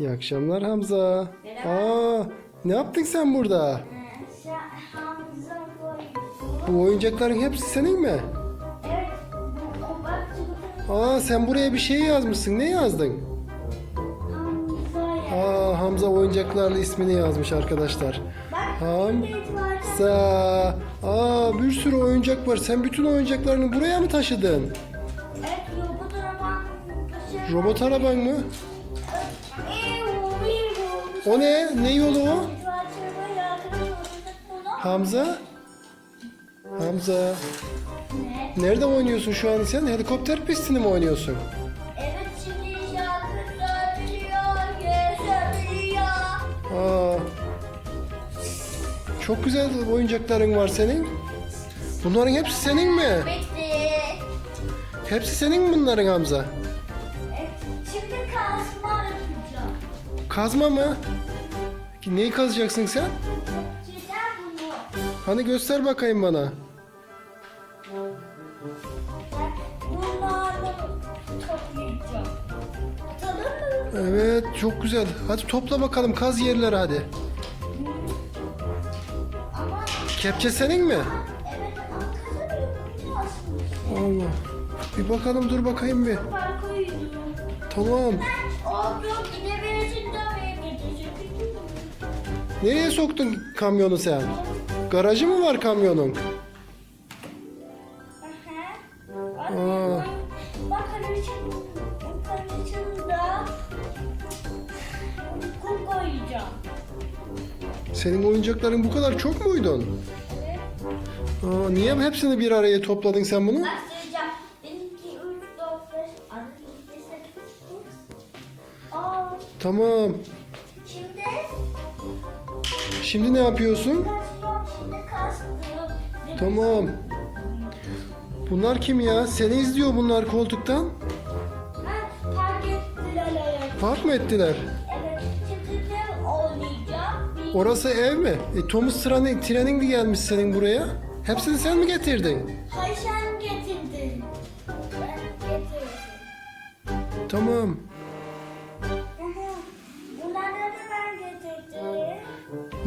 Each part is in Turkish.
İyi akşamlar Hamza. Aa, ne yaptın sen burada? Sen Hamza. Bu oyuncakların hepsi senin mi? Evet. Aa, sen buraya bir şey yazmışsın. Ne yazdın? Hamza. Aa, Hamza oyuncaklarla ismini yazmış arkadaşlar. Bak. Ham- bir de var. Sa. Aa, bir sürü oyuncak var. Sen bütün oyuncaklarını buraya mı taşıdın? Evet robot araban. Robot araban mı? Eee, o bir bu. O ne? Ne yolu o? Hamza? Hamza. Ne? Nerede oynuyorsun şu an sen? Helikopter pistini mi oynuyorsun? Evet şimdi. Aa, çok güzel oyuncakların var senin. Bunların hepsi senin mi? Bitti. Hepsi senin mi bunların Hamza? Kazma mı? Neyi kazacaksın sen? Hani göster bakayım bana. Evet çok güzel. Hadi topla bakalım kaz yerleri hadi. Kepçe senin mi? Allah. Bir bakalım dur bakayım bir. Tamam. Nereye soktun kamyonu sen? Garajı mı var kamyonun? Aha. Bak, bak karışım, karışımda kum koyacağım. Senin oyuncakların bu kadar çok muydun? Evet. Aa, niye hepsini bir araya topladın sen bunu? Başlayacağım. 1, 2, 3, 4, 5, 6, 7, 8, Aa, Tamam. Şimdi ne yapıyorsun? Tamam. Bunlar kim ya? Seni izliyor bunlar koltuktan. Park mı ettiler? Orası ev mi? E, Thomas trenin, trenin de gelmiş senin buraya. Hepsini sen mi getirdin? Hayır sen getirdin. Ben getirdim. Tamam.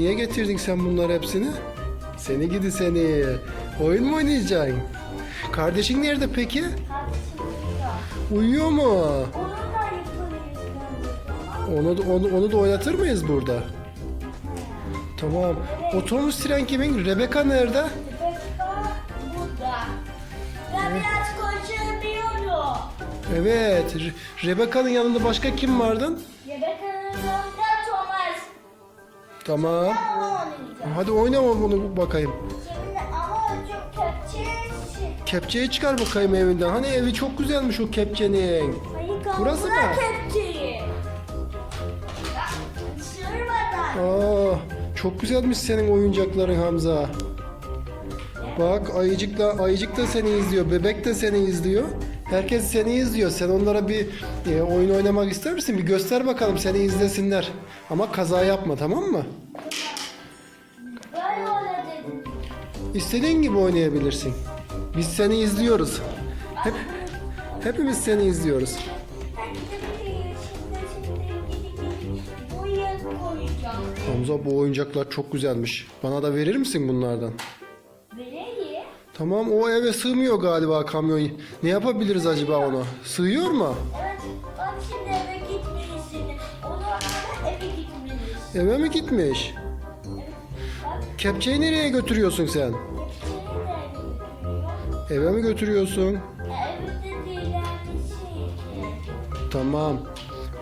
Niye getirdin sen bunları hepsini? Seni gidi seni. Oyun mu oynayacaksın? Kardeşin nerede peki? Kardeşim burada. Uyuyor mu? Onu da. Onu da, onu, da oynatır mıyız burada? Tamam. O Thomas tren kimin? Rebecca nerede? Rebecca burada. Ben biraz konuşabiliyorum. Evet. Re- Rebecca'nın yanında başka kim vardı? Rebecca'nın yanında. Tamam. Onu oynayacağım. Hadi oynama bunu bakayım. Şimdi ama çok kötü. Kepçeyi çıkar bakayım evinden. Hani evi çok güzelmiş o kepçenin. Hayır Burası mı? Kepçeyi. Aa, çok güzelmiş senin oyuncakların Hamza. Bak ayıcıkla ayıcık da seni izliyor, bebek de seni izliyor. Herkes seni izliyor. Sen onlara bir e, oyun oynamak ister misin? Bir göster bakalım seni izlesinler. Ama kaza yapma tamam mı? Böyle. İstediğin gibi oynayabilirsin. Biz seni izliyoruz. Hep hepimiz seni izliyoruz. Ben gidebilirim. Şimdi şimdi gidip buraya koyacağım. Hamza bu oyuncaklar çok güzelmiş. Bana da verir misin bunlardan? Tamam o eve sığmıyor galiba kamyon. Ne yapabiliriz acaba onu? Sığıyor mu? Evet. Bak şimdi eve gitmelisin. Onu sonra eve gitmelisin. Eve mi gitmiş? Evet. Bak Kepçeyi nereye götürüyorsun sen? hepsini de götürüyor. Eve mi götürüyorsun? Evde diğerlisi. Tamam.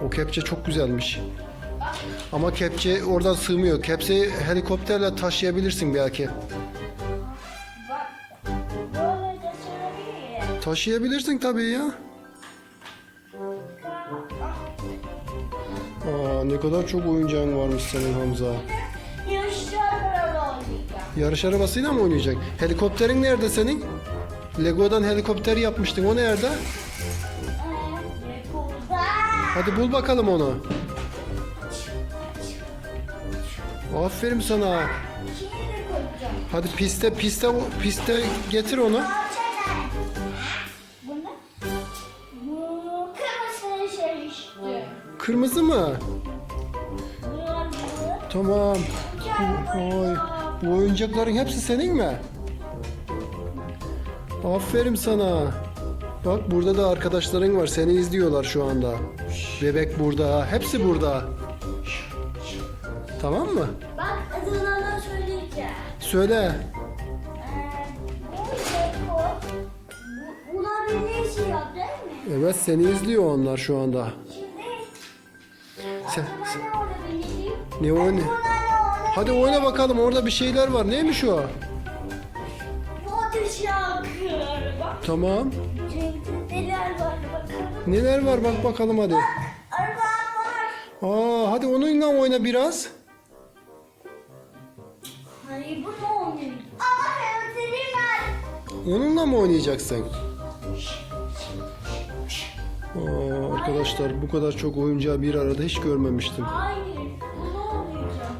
O kepçe çok güzelmiş. Ama kepçe oradan sığmıyor. Kepçeyi helikopterle taşıyabilirsin belki. Taşıyabilirsin tabii ya. Aa, ne kadar çok oyuncağın varmış senin Hamza. Yarışlarla oynayacağım. Yarış arabasıyla mı oynayacaksın? Helikopterin nerede senin? Lego'dan helikopter yapmıştın. O nerede? Hadi bul bakalım onu. Aferin sana. Hadi piste piste piste getir onu. Kırmızı şey mı? Tamam. Oy. Bu oyuncakların hepsi senin mi? Aferin sana. Bak burada da arkadaşların var. Seni izliyorlar şu anda. Bebek burada. Hepsi burada. Tamam mı? Bak adını söyleyeceğim. Söyle. Ee? Evet seni izliyor onlar şu anda. Sen, sen- ne olabilir? ne? Hadi oyna bakalım orada bir şeyler var. Neymiş o? Bak Tamam. Neler var bakalım. Neler var bak bakalım hadi. Araba var. Aa hadi onunla oyna biraz. Hayır bu ne oluyor? Ama temizliği var. Onunla mı oynayacaksın? Aa, arkadaşlar bu kadar çok oyuncağı bir arada hiç görmemiştim. Hayır. Bu ne olacak?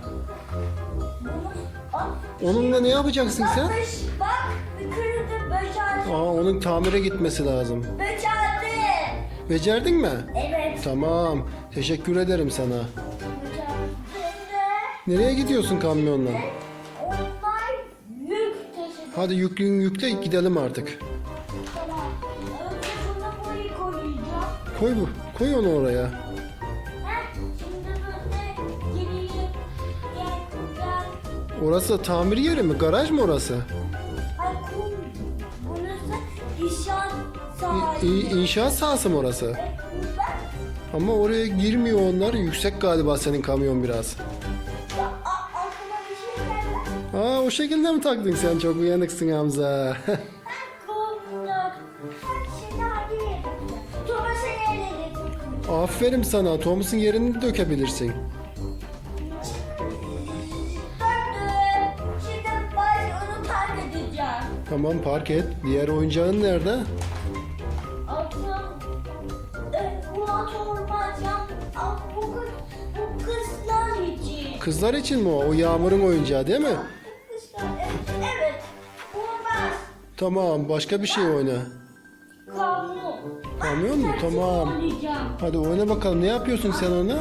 Bunu... Bak. Onunla ne yapacaksın sen? Bakmış, Bak kırıldı becerdi. Aa onun tamire gitmesi lazım. Becerdi. Becerdin mi? Evet. Tamam. Teşekkür ederim sana. Becerdi de Nereye gidiyorsun kamyonla? onlar yük taşıdı. Hadi yüklüğün yükle gidelim artık. Tamam. Önce buna boyu koyacağım. Koy bu. Koy onu oraya. Orası tamir yeri mi? Garaj mı orası? İ-. İ- sahası mı orası? Ama oraya girmiyor onlar. Yüksek galiba senin kamyon biraz. Aa o şekilde mi taktın sen? Çok uyanıksın Hamza. Aferin sana. Thomas'ın yerini dökebilirsin. Döndüm. Şimdi terk edeceğim. Tamam park et. Diğer oyuncağın nerede? Aklım e, Murat bu, kız- kızlar için. Kızlar için mi o? O Yağmur'un oyuncağı değil mi? Kızlar, evet. Olmaz. Tamam. Başka bir şey oyna. Kamyon. Kamyon mu? Ben Tamam. Hadi oyna bakalım. Ne yapıyorsun sen ona?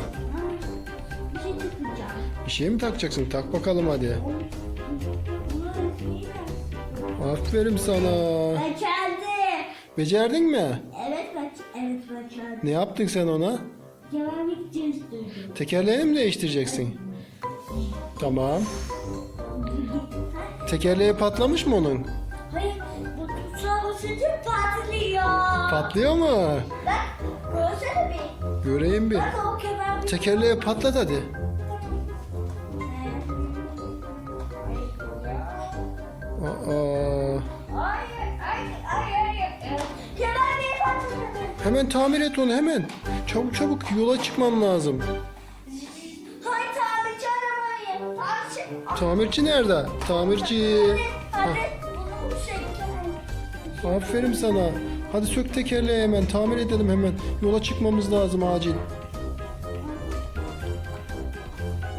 Bir şey tıklayacağım. Bir şey mi takacaksın? Tak bakalım hadi. Aferin sana. Becerdi. Becerdin mi? Evet, evet becerdi. Ne yaptın sen ona? Cevanik cins. Tekerleğini mi değiştireceksin? Tamam. Tekerleği patlamış mı onun? Hayır, bu tutsağı ısıtıp patlıyor. Mu? Bak, görsene bir. Göreyim bir. Bak o kemer bir... Tekerleği patlat hadi. Aa, Hayır, hayır, hayır, hayır. Kemer bir patladı. hemen tamir et onu hemen. Çabuk çabuk yola çıkmam lazım. Hayır, tamirci aramayın. Tamirci... Tamirci nerede? Tamirci. Hadi, hadi. Bunu bu şekilde. Aferin sana. Hadi sök tekerleği hemen. Tamir edelim hemen. Yola çıkmamız lazım acil.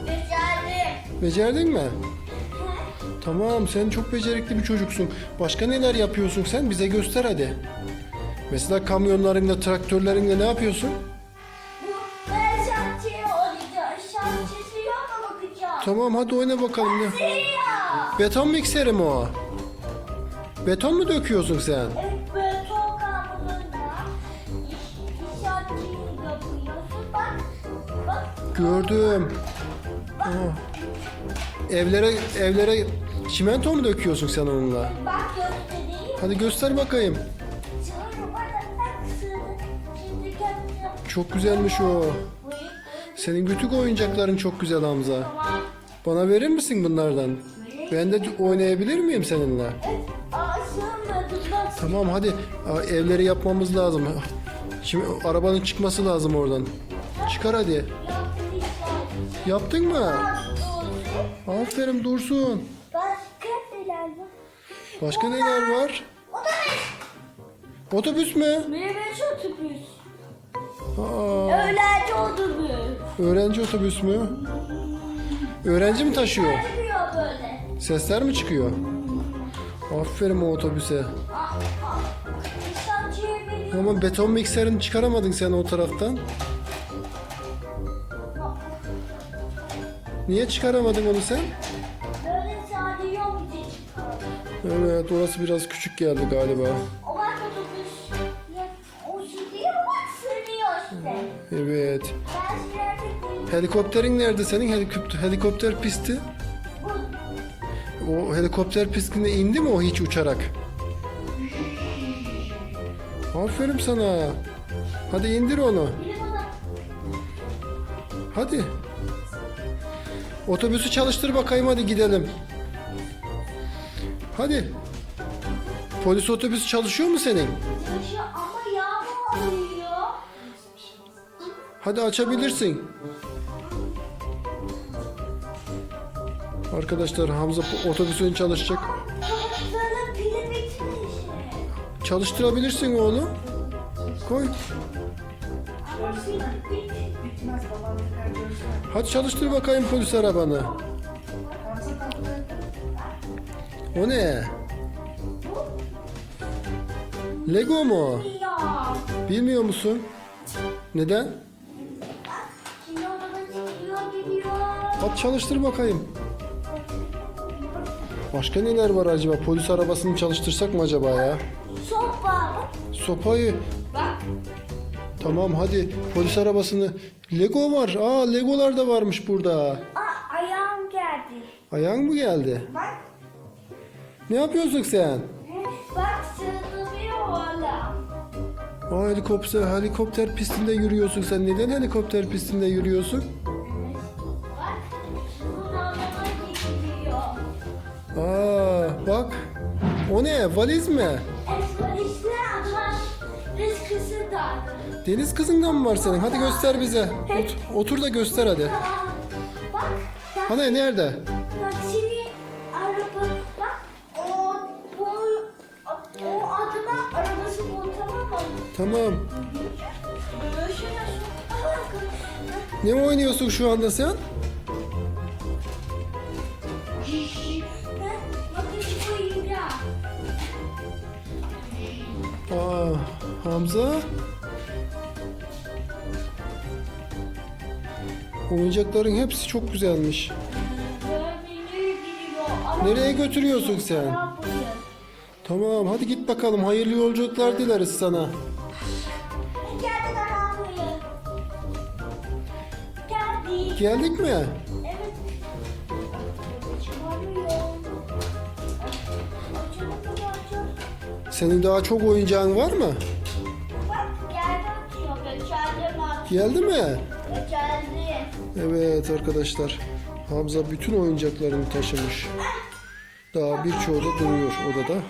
Becerdi. Becerdin mi? Tamam sen çok becerikli bir çocuksun. Başka neler yapıyorsun sen? Bize göster hadi. Mesela kamyonlarınla, traktörlerinle ne yapıyorsun? Ben şarkıya oynayacağım. Şarkısı yok mu bakacağım? Tamam hadi oyna bakalım. Siyah. Beton mikseri mi o? Beton mu döküyorsun sen? Evet, Gördüm. Aa. Evlere evlere çimento mu döküyorsun sen onunla? bak göstereyim. Hadi göster bakayım. Çok güzelmiş o. Senin kütük oyuncakların çok güzel Hamza. Bana verir misin bunlardan? Ben de oynayabilir miyim seninle? Tamam hadi evleri yapmamız lazım. Şimdi arabanın çıkması lazım oradan. Çıkar hadi. Yaptın mı? Aferin Dursun. Başka neler var? Başka neler var? Otobüs. Otobüs mü? Minibüs otobüs. Aa, Öğlenci otobüs. öğrenci otobüs mü? Öğrenci mi taşıyor? Böyle. Sesler mi çıkıyor? Aferin o otobüse. Ama beton mikserini çıkaramadın sen o taraftan. Niye çıkaramadın onu sen? Böyle sadece yok diye çıkıyor. Evet orası biraz küçük geldi galiba. O bak otobüs. O gidiyor bak sürüyor işte. Evet. Ben sürerdik Helikopterin nerede senin? Helikopter, helikopter pisti. bu. O helikopter pistine indi mi o hiç uçarak? Aferin sana. Hadi indir onu. Hadi. Otobüsü çalıştır bakayım hadi gidelim. Hadi. Polis otobüsü çalışıyor mu senin? Yaşa ama yağmur oluyor. Hadi açabilirsin. Arkadaşlar Hamza otobüsün çalışacak. Böyle pili bitmiş. Çalıştırabilirsin oğlum. Koy. Ama pili bit. Görüşürüz. Hadi çalıştır bakayım polis arabanı. O ne? Lego mu? Ya. Bilmiyor musun? Neden? Şimdi oradan çıkıyor gidiyor. Hadi çalıştır bakayım. Başka neler var acaba? Polis arabasını çalıştırsak mı acaba ya? Sopa. Sopayı. Bak. Tamam hadi polis arabasını. Lego var. Aa Legolar da varmış burada. Aa, ayağım geldi. Ayağın mı geldi? Bak. Ne yapıyorsun sen? Bak sığdırıyor valla. Aa helikopter, helikopter pistinde yürüyorsun sen. Neden helikopter pistinde yürüyorsun? Bak. Gidiyor. Aa bak. O ne? Valiz mi? Deniz kızından mı var senin? Hadi göster bize. Ot- otur da göster hadi. Bak. Bak. Hani nerede? Bak şimdi araba bak. O bu o adına arabası bu tamam mı? Tamam. Ne oynuyorsun şu anda sen? Aa Hamza. Oyuncakların hepsi çok güzelmiş. Nereye götürüyorsun sen? Tamam hadi git bakalım. Hayırlı yolculuklar dileriz sana. Geldik mi? Senin daha çok oyuncağın var mı? Geldi mi Evet arkadaşlar. Hamza bütün oyuncaklarını taşımış. Daha birçoğu da duruyor odada.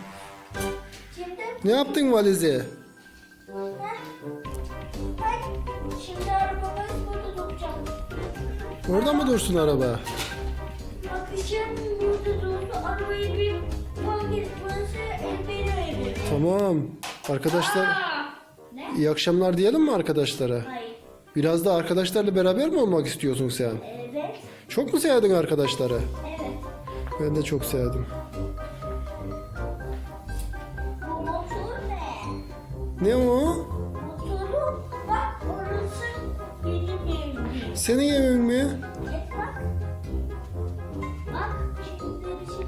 Ne yaptın valize? Bak, şimdi arabayı burada duracağım. Orada mı dursun araba? Bakışım burada durdu. Arabayı bir yol gitmesi benim evim. Tamam. Arkadaşlar Aa! Ne? iyi akşamlar diyelim mi arkadaşlara? Hayır. Biraz da arkadaşlarla beraber mi olmak istiyorsun sen? Evet. Çok mu sevdin arkadaşları? Evet. Ben de çok sevdim. Bu motor ne? Ne o? Motoru bak orası benim evim. Senin evin mi? Evet bak. Bak şimdi bir şey.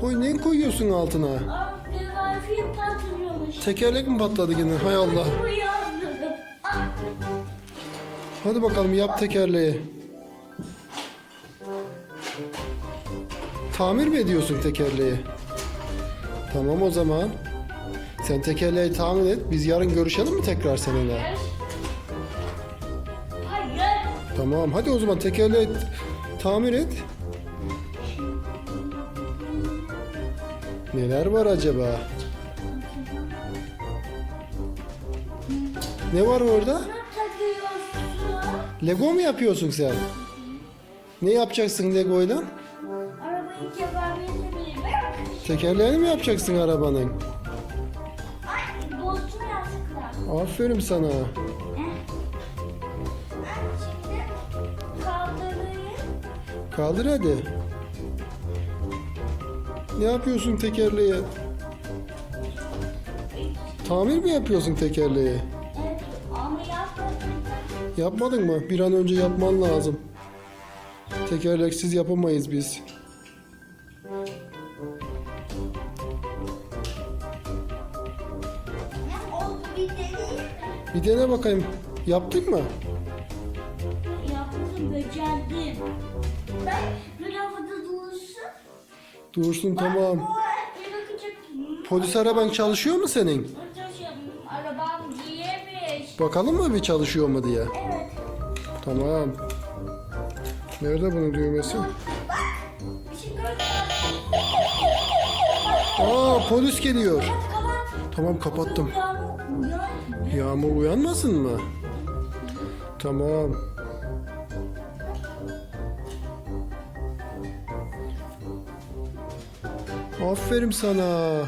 Koy ne koyuyorsun altına? Aa bir patlıyormuş. Tekerlek mi patladı yine? Hay Allah. Uyandım. Hadi bakalım yap tekerleği. Tamir mi ediyorsun tekerleği? Tamam o zaman. Sen tekerleği tamir et. Biz yarın görüşelim mi tekrar seninle? Hayır. Tamam hadi o zaman tekerleği tamir et. Neler var acaba? Ne var orada? Lego mu yapıyorsun sen? Ne yapacaksın Lego ile? Arabayı bak. Tekerleğini mi yapacaksın arabanın? Ay bozdu yastıklar. Aferin sana. Şimdi kaldırayım. Kaldır hadi. Ne yapıyorsun tekerleğe? Tamir mi yapıyorsun tekerleği? Yapmadın mı? Bir an önce yapman lazım. Tekerleksiz yapamayız biz. Bir dene bakayım. Yaptık mı? Yaptım, becerdim. Ben bir havada dursun. Dursun tamam. Polis araban çalışıyor mu senin? Bakalım mı bir çalışıyor mu diye. Evet. Tamam. Nerede bunun düğmesi? Şey. Aa polis geliyor. Tamam kapattım. Yağmur uyanmasın mı? Tamam. Aferin sana.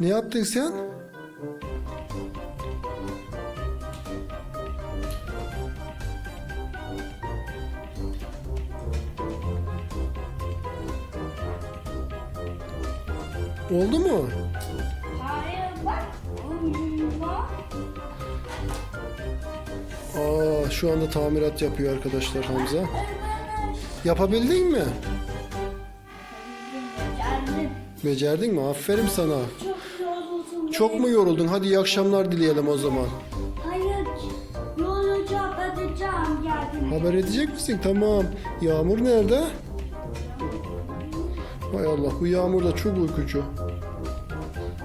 Ne yaptın sen? Oldu mu? Hayır bak. Aa, şu anda tamirat yapıyor arkadaşlar Hamza. Yapabildin mi? Becerdin mi? Aferin sana. Çok mu yoruldun? Hadi iyi akşamlar dileyelim o zaman. Hayır. Yorulacağım, edeceğim geldim. Haber edecek misin? Tamam. Yağmur nerede? Hay Allah bu Yağmur da çok uykucu.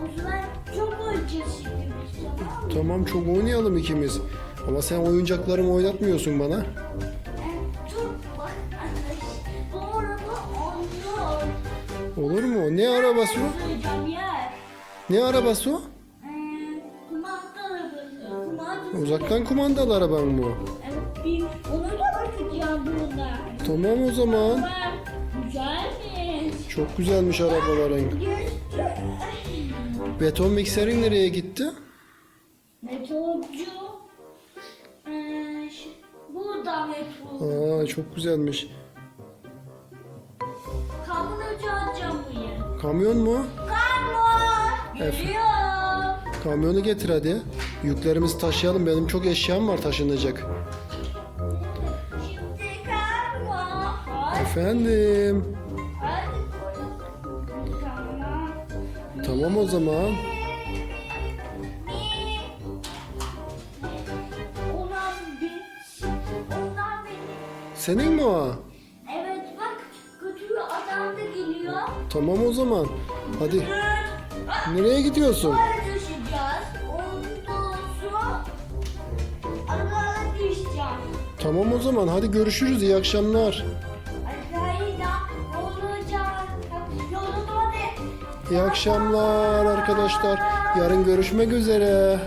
O zaman çok oynayacağız şimdi biz tamam mı? Tamam çok oynayalım ikimiz. Ama sen oyuncaklarımı oynatmıyorsun bana. Ee, Çok bak arkadaş. Bu. Olur mu? Ne arabası o? Yer. Ne arabası o? Kumanda arabası. Kumanda. Uzaktan kumandalı araban mı o? Evet, bir ona da bakacağım burada. Tamam o zaman. Bak, güzelmiş. Çok güzelmiş arabaların. Beton mikserin nereye gitti? Metrocu. Ee, burada metro. Aa çok güzelmiş. Kamyoncu alacağım buraya. Kamyon mu? Kamyon. Efe. Geliyor. Kamyonu getir hadi. Yüklerimizi taşıyalım. Benim çok eşyam var taşınacak. Şimdi kamyon. Hadi. Efendim. Hadi koyalım. Kamyon. Tamam o zaman. Benim. Senin mi o? Evet bak götürüyor adam da geliyor. Tamam o zaman. Hadi. Nereye gidiyorsun? Düşeceğiz. Ondan sonra arabalara düşeceğim. Tamam o zaman. Hadi görüşürüz. İyi akşamlar. Acayip olacak. Yolun hadi. İyi akşamlar arkadaşlar. Yarın görüşmek üzere.